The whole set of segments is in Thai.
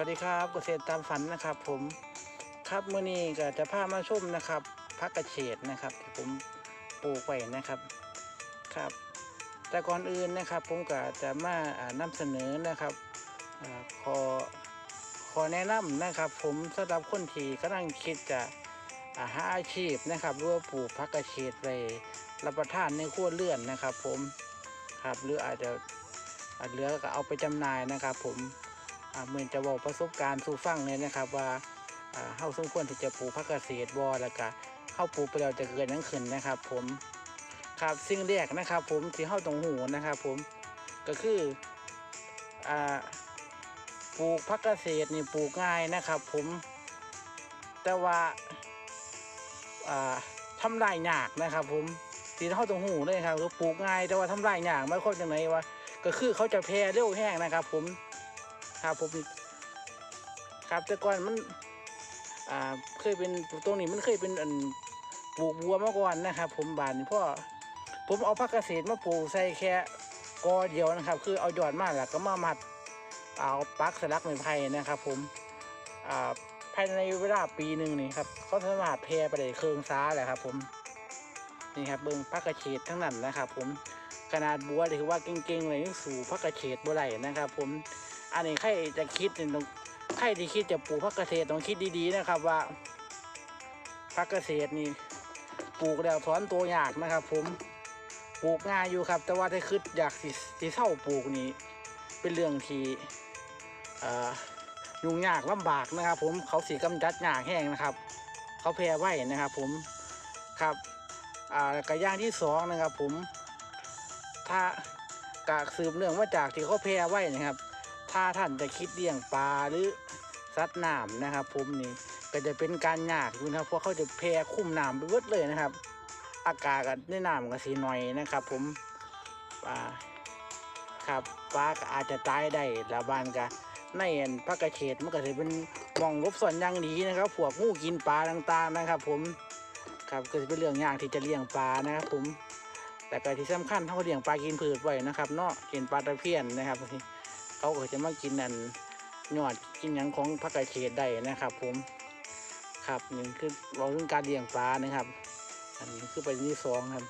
วัสดีครับเกษตรตามฝันนะครับ ผมครับมื้อนี้ก็จะพามาชมนะครับพักกระเฉดนะครับ ที่ผมปลูกไว้นะครับครับ แต่ก่อนอื่นนะครับ ผมก็จะมาานำเสนอนะครับอขอขอแนะนำนะครับ ผมสำหรับคนที่กำลังคิดจะาหาอาชีพนะครับหรือว่าปลูกพักกระเฉดไปรับประทานในครัวเรือนนะครับ ผมครับหรืออาจจะเหลือก็เอาไปจำหน่ายนะครับ ผม เหมือนจะบอกประสบการณ์สู่ฟังเลยนะครับว่าอ่าเฮาสมควรที่จะปลูกผักเกษตรบ่แล้วก็เฮาปลูกไปแล้วจะเกิดหยังขึ้นนะครับ ผมครับสิ่งแรกนะครับ ผมที่เฮาต้องหูนะครับ ผมก็คืออ่าปลูกผักเกษตรนี่ปลูกง่ายนะครับ ผมแต่ว่าอ่าทำลายยากนะครับ ผมที่เฮาต้องหูเลยครับคือปลูกง่ายแต่ว่าทำลายยากไม่ค่อยจังไหนวะก็คือเขาจะแพร่เร็วแห้งนะครับ ผม ครับผมครับแต่ก่อนมัน อ่าเคยเป็นตรงนี้มันเคยเป็นอันปลูกบัวมาก่อนนะครับผมบานนี่พ่อผมเอาผักเกษตรมาปลูกใส่แค่กอเดียวนะครับ คือเอายอดมาแล้วก็มามัดเอาปักสลักไม้ไผ่นะครับ ผมอ่าภายในเวลาปีหนึ่งนี่ครับเขาสามารถแพร่ไปได้เครืองซ้าแหละครับ ผมนี่ครับเบิ้งผักกระเฉดทั้งนั้นนะครับ ผมขนาดบัวถือว่าเก่งๆเลยสู่ผักกระเฉดบัวไหลนะครับ ผม อันนี้ใครจะคิดเนี่ยต้องใครที่คิดจะปลูกผักเกษตรต้องคิดดีๆนะครับว่าผักเกษตรนี่ปลูกแล้วถอนตัวยากนะครับ ผมปลูกง่ายอยู่ครับ แต่ว่าถ้าคิดอยากสิสิเศร้าปลูกนี่เป็นเรื่องที่ยุ่งยากลำบากนะครับ ผมเขาสีกำจัดยากแห้งนะครับ เขาแพร่ไว้นะครับ ผมครับกระย่างที่สองนะครับ ผมถ้ากากสืบเนื่องมาจากที่เขาแพร่ไว้นะครับ ถ้าท่านจะคิดเลี้ยงปลาหรือสัตว์น้ำนะครับ ผมนี่ก็จะเป็นการยากอยู่นะครับเพราะเขาจะแพร่คุ้มน้ำไปเบิดเลยนะครับ อากาศกับในน้ำก็สีหน่อยนะครับ ผมปลาครับปลาก็อาจจะตายได้ละบานกะในอันพักกระเฉดมันก็จะเป็นหมองรบส่วนอย่างดีนะครับพวกงูกินปลาต่างๆนะครับ ผมครับก็จะเป็นเรื่องยากที่จะเลี้ยงปลานะครับ ผมแต่ก็ที่สำคัญเท่าเลี้ยงปลากินพืชไว้นะครับเนาะกินปลาตะเพียนนะครับ เขาก็จะมากินนั่นยอดกินยังของผักกระเฉดได้นะครับ ผมครับนี่คือเราเรื่องการเลี้ยงปลานะครับ อันนี้คือประเด็นที่สองครับ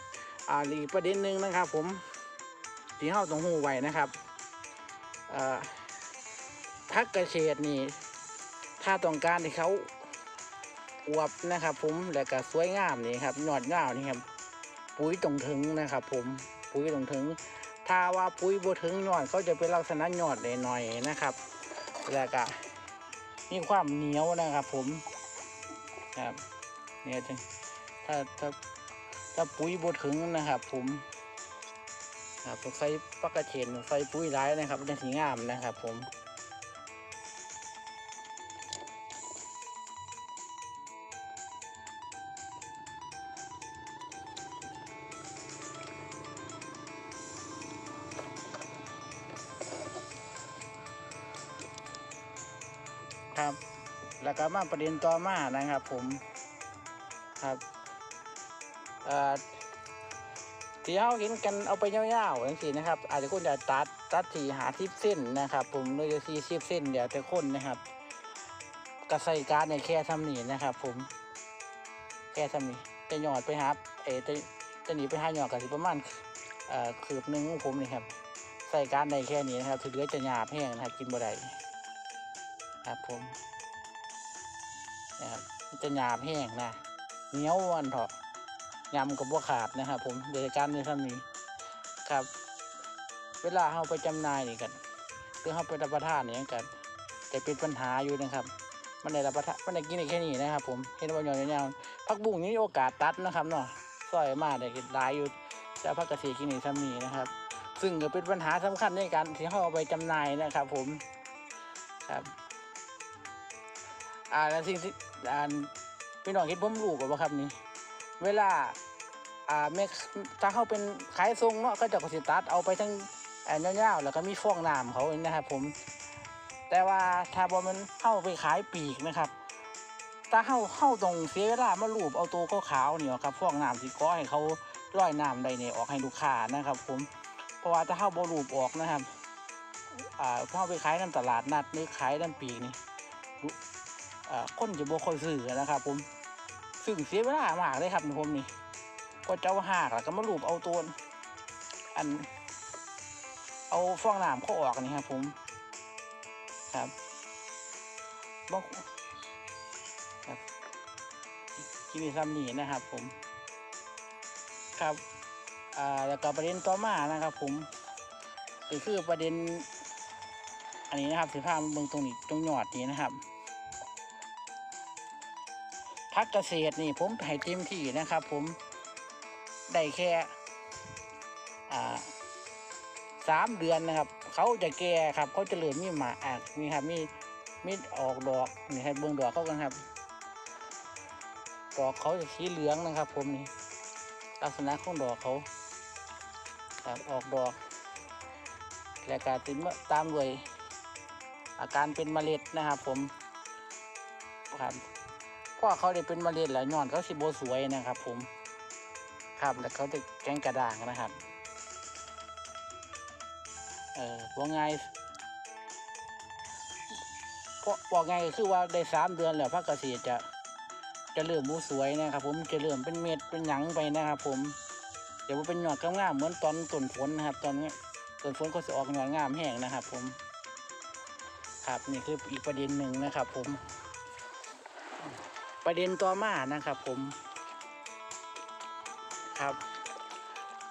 อ่าอีกประเด็นหนึ่งนะครับ ผมที่เข้าตรงหูไว้นะครับอ่าผักกระเฉดนี่ ถ้าต้องการให้เขาอวบนะครับ ผมแล้วก็สวยงามนี่ครับยอดงามนี่ครับปุ๋ยตรงถึงนะครับ ผมปุ๋ยตรงถึง ถ้าว่าปุ๋ยบถึงยอดก็จะเป็นลักษณะยอดหน่อยๆนะครับ แล้วก็มีความเหนียวนะครับ ผมครับเนี่ยถ้าถ้าถ้าปุ๋ยบถึงนะครับ ผมครับใส่ปักกระเชนใส่ปุ๋ยร้ายนะครับในสีงามนะครับ ผม ครับ แล้วก็มาประเด็นต่อมานะครับ ผมครับเที่เขาเห็นกันเอาไปยาวๆอย่างนี้นะครับ อาจจะคนจะตัดตัดที่หาทิปเส้นนะครับ ผมโดยที่ทิปเส้นเดี๋ยวแต่คนนะครับกระใส่การในแค่ทำหนีนะครับ ผม แค่ทำหนีจะหยอดไปหาเอจะจะหนีไปหาหยอดกับสิประมาณเอ่อคืบหนึ่งของผมนี่ครับ ใส่การในแค่นี้นะครับถึงเหลือจะหยาบแห้งนะครับกินบ่ได้ ครับผมนะครับมันจะหยาบแห้งนะเหนียววันเถอะยำกับบัวขาดนะครับผมเดยการในท่านนี้ครับ เวลาเราไปจำหน่ายนี่กันหรือเราไปรับประทานนี่กันจะเป็นปัญหาอยู่นะครับ มันได้รับประทานมันได้กินได้แค่นี้นะครับ ผมเห็นว่าหย่อนยาวพักบุ้งนี่โอกาสตัดนะครับเนาะซอยมาได้หลายอยู่แต่พักเกษตรกินนี่ทำนี้นะครับ ซึ่งก็เป็นปัญหาสำคัญในการที่เราเอาไปจำหน่ายนะครับ ผมครับ อ่าแล้วสิ่งที่อ่าพี่น้องเห็นผมรู้กับว่าครับนี่ เวลาอ่าแม่ถ้าเขาเป็นขายทรงเนาะก็จะกสิตัดเอาไปทั้งแอนยาวๆแล้วก็มีฟองน้ำเขาเองนะครับผม แต่ว่าถ้าบอมันเข้าไปขายปีกนะครับถ้าเข้าเข้าตรงเสียเวลามาลูบเอาตัวก็ขาวเนี่ยครับฟองน้ำที่ก้อให้เขาลอยน้ำได้เนี่ยออกให้ลูกค้านะครับ ผมเพราะว่าถ้าเข้าบอลูบออกนะครับอ่าพอไปขายน้ำตลาดนัดหรือขายน้ำปีกนี่รู้อ่า คนจะบ่ค่อยซื้อนะครับ ผมซึ่งเสียเวลามากเลยครับผมนี่ก็เจ้าหากแล้วก็มาลูบเอาตัวอัน เอาฟองน้ำเขาออกนี่ครับ ผม ครับบางครับกินซ้ำนี่นะครับ ผม ครับอ่าแล้วก็ประเด็นต่อมานะครับ ผมก็คือประเด็น อันนี้นะครับสิภาพเบิ่งตรงนี้ตรงหยอดนี้นะครับ พักเกษตรนี่ผมให้เต็มที่นะครับ ผมได้แค่สามเดือนนะครับ เขาจะแก่ครับเขาจะเหลือมีหมาอะนี่ครับมีมีออกดอกนี่ครับเบิ่งดอกเขากันครับ ดอกเขาจะสีเหลืองนะครับ ผมนี่ลักษณะของดอกเขาครับออกดอกและการติดตามด้วยอาการเป็นเมล็ดนะครับ ผมครับ พราะเขาได้เป็นเมล็ดแล้วย้อนเขาสิโบสวยนะครับ ผม ครับแล้วเขาจะแกงกระด่างนะครับ เออว่าไงเพราะบอกไงคือว่าได้สามเดือนแล้วพระเกษตรจะจะเริ่มบูสวยนะครับ ผมจะเริ่มเป็นเม็ดเป็นหยังไปนะครับ ผมเดี๋ยวมันเป็นหยอดงามเหมือนตอนต้นฝนนะครับ ตอนนี้ต้นฝนก็จะออกหยอดงามแห้งนะครับ ผม ครับนี่คืออีกประเด็นหนึ่งนะครับ ผม ประเด็นต่อมานะครับ ผมครับ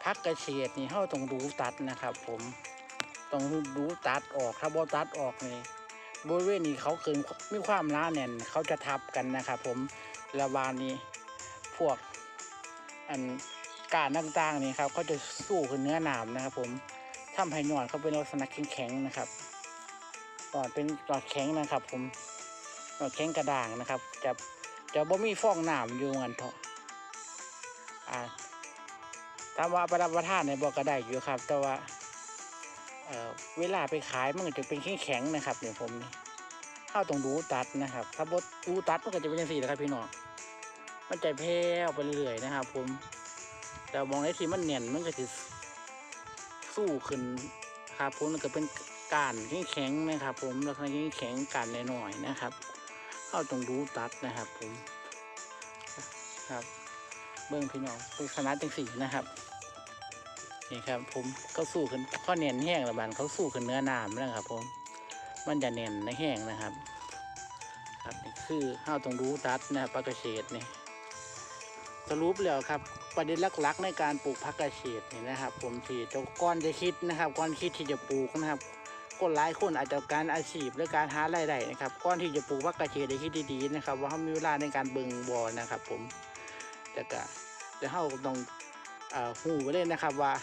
พักกระเฉดนี่เขาต้องดูตัดนะครับ ผมต้องดูตัดออกถ้าบอตัดออกนี่บริเวณนี้เขาเกินมีความล้าแน่นเขาจะทับกันนะครับผมระบานนี้พวกอันการต่างๆนี่ครับเขาจะสู้กับเนื้อหนามนะครับ ผมทำให้หนอนเขาเป็นลักษณะแข็งๆนะครับหนอนเป็นหนอนแข็งนะครับ ผมหนอนแข็งกระด่างนะครับ จะ จะบ่มีฟองหนามอยู่กันเถอะอ่าตามว่าประดับประทานในบอกก็ได้อยู่ครับ แต่ว่าเอ่อเวลาไปขายมันก็จะเป็นแข็งๆนะครับเนี่ยผมนี่ข้าต้องดูตัดนะครับ ถ้าบดดูตัดมันก็จะเป็นอย่างสี่นะครับพี่น้องมันจะแผ่วไปเรื่อยนะครับ ผม แต่มองในที่มันเนียนมันก็จะสู้ขึ้นครับผมมันก็เป็นการแข็งๆนะครับ ผมลักษณะแข็งๆการหน่อยๆนะครับ ข้าวต้องดูตัดนะครับผมครับ เบิ้องพี่น้องเป็นขนาดจังสีนะครับนี่ครับ ผมเขาสู้ขึ้นข้อเนียนแห้งระบานเขาสู้ขึ้นเนื้อหนามนะครับ ผม มันจะเน่นในแห้งนะครับ ครับนี่คือข้าวตรงรู้ตัดนะครับผักกระเฉดนี่สรุปแล้วครับประเด็นหลักๆในการปลูกผักกระเฉดนี่นะครับ ผมที่เจ้าก้อนจะคิดนะครับก้อนคิดที่จะปลูกนะครับ คนหลายคนอาจจะการอาชีพหรือการหารายได้นะครับก้อนที่จะปลูกผักกระเฉดได้คิดดีๆนะครับ ว่าเขามีเวลาในการเบิ่งบอนะครับ ผมแต่ก็จะเขาต้องเอ่อหูไว้เลยนะครับว่า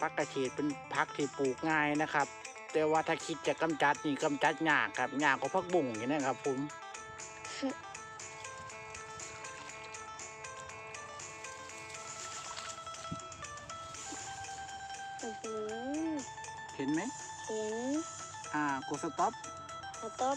ผักกระเฉดเป็นผักที่ปลูกง่ายนะครับ แต่ว่าถ้าคิดจะกำจัดนี่กำจัดยากครับยากกว่าพักบุ่งอย่างนี้นะครับ ผมอือหือเห็นไหม เห็นอ่ากดสต็อปแล้วก็